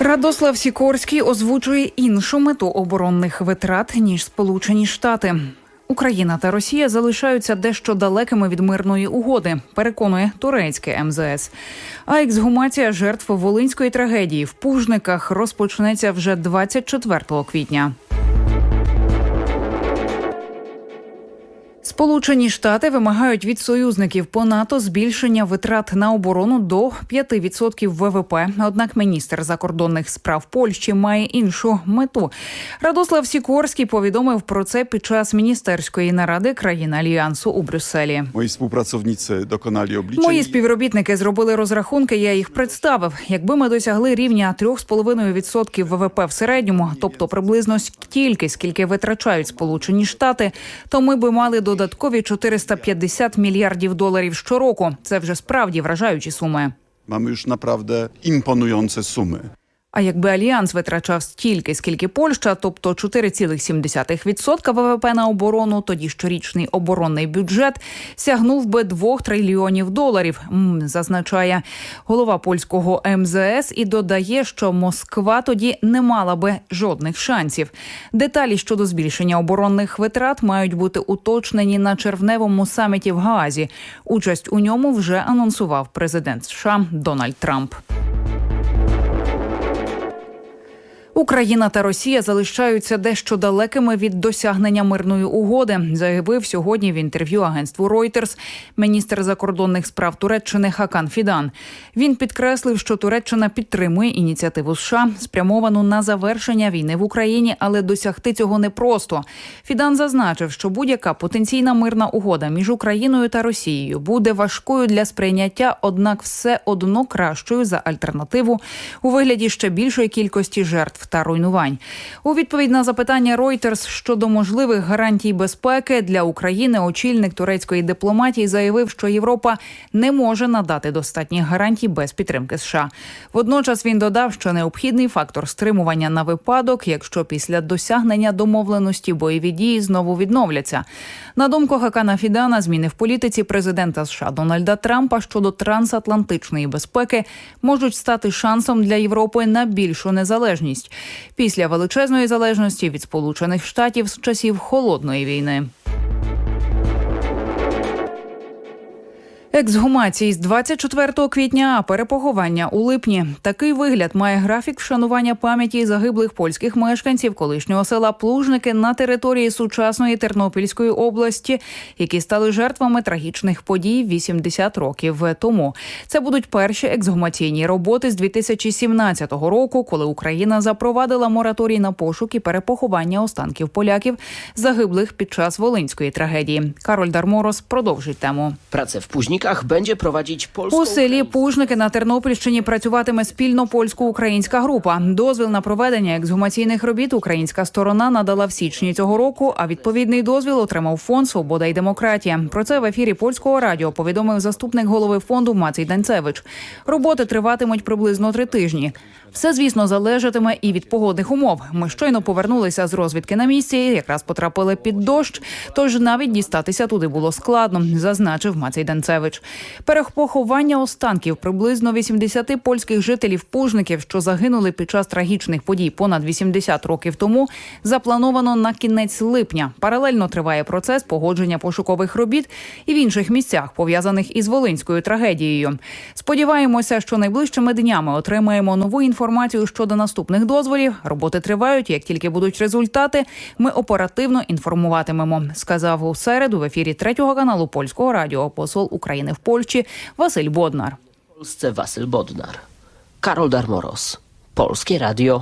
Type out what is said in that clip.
Радослав Сікорський озвучує іншу мету оборонних витрат ніж Сполучені Штати. Україна та Росія залишаються дещо далекими від мирної угоди, переконує турецьке МЗС. А ексгумація жертв волинської трагедії в Пужниках розпочнеться вже 24 квітня. Сполучені Штати вимагають від союзників по НАТО збільшення витрат на оборону до 5% ВВП. Однак міністр закордонних справ Польщі має іншу мету. Радослав Сікорський повідомив про це під час міністерської наради країн альянсу у Брюсселі. Moi współpracownicy dokonali obliczeń. Мої співробітники зробили розрахунки. Я їх представив. Якби ми досягли рівня 3,5% ВВП в середньому, тобто приблизно стільки, скільки витрачають Сполучені Штати, то ми би мали додаткові 450 мільярдів доларів щороку. Це вже справді вражаючі суми. Mamy już naprawdę imponujące sumy. А якби альянс витрачав стільки, скільки Польща, тобто 4,7% ВВП на оборону, тоді щорічний оборонний бюджет сягнув би 2 трильйонів доларів. Зазначає голова польського МЗС і додає, що Москва тоді не мала би жодних шансів. Деталі щодо збільшення оборонних витрат мають бути уточнені на червневому саміті в Гаазі. Участь у ньому вже анонсував президент США Дональд Трамп. Україна та Росія залишаються дещо далекими від досягнення мирної угоди, заявив сьогодні в інтерв'ю агентству Reuters міністр закордонних справ Туреччини Хакан Фідан. Він підкреслив, що Туреччина підтримує ініціативу США, спрямовану на завершення війни в Україні, але досягти цього непросто. Фідан зазначив, що будь-яка потенційна мирна угода між Україною та Росією буде важкою для сприйняття, однак все одно кращою за альтернативу у вигляді ще більшої кількості жертв та руйнувань. У відповідь на запитання Reuters щодо можливих гарантій безпеки для України, очільник турецької дипломатії заявив, що Європа не може надати достатніх гарантій без підтримки США. Водночас він додав, що необхідний фактор стримування на випадок, якщо після досягнення домовленості бойові дії знову відновляться. На думку Хакана Фідана, зміни в політиці президента США Дональда Трампа щодо трансатлантичної безпеки можуть стати шансом для Європи на більшу незалежність після величезної залежності від Сполучених Штатів з часів холодної війни. Ексгумації з 24 квітня, а перепоховання у липні. Такий вигляд має графік вшанування пам'яті загиблих польських мешканців колишнього села Плужники на території сучасної Тернопільської області, які стали жертвами трагічних подій 80 років тому. Це будуть перші ексгумаційні роботи з 2017 року, коли Україна запровадила мораторій на пошук і перепоховання останків поляків, загиблих під час волинської трагедії. Кароль Дарморос продовжить тему. Pracę w Późnikach będzie prowadzić polsko У селі Пужники на Тернопільщині працюватиме спільно польсько-українська група. Дозвіл на проведення ексгумаційних робіт українська сторона надала в січні цього року. А відповідний дозвіл отримав фонд Свобода і демократія. Про це в ефірі польського радіо повідомив заступник голови фонду Мацій Данцевич. Роботи триватимуть приблизно три тижні. Все, звісно, залежатиме і від погодних умов. Ми щойно повернулися з розвідки на місці, якраз потрапили під дощ. Тож навіть дістатися туди було складно, зазначив Мацій Данцевич. Перепоховання останків приблизно 80 польських жителів пужників, що загинули під час трагічних подій понад 80 років тому, заплановано на кінець липня. Паралельно триває процес погодження пошукових робіт і в інших місцях, пов'язаних із волинською трагедією. Сподіваємося, що найближчими днями отримаємо нову інформацію щодо наступних дозволів. Роботи тривають. Як тільки будуть результати, ми оперативно інформуватимемо. Сказав у середу в ефірі третього каналу польського радіо посол України в Польщі Василь Боднар. w Polsce Wasyl Bodnar. Karol Darmoros. Polskie Radio.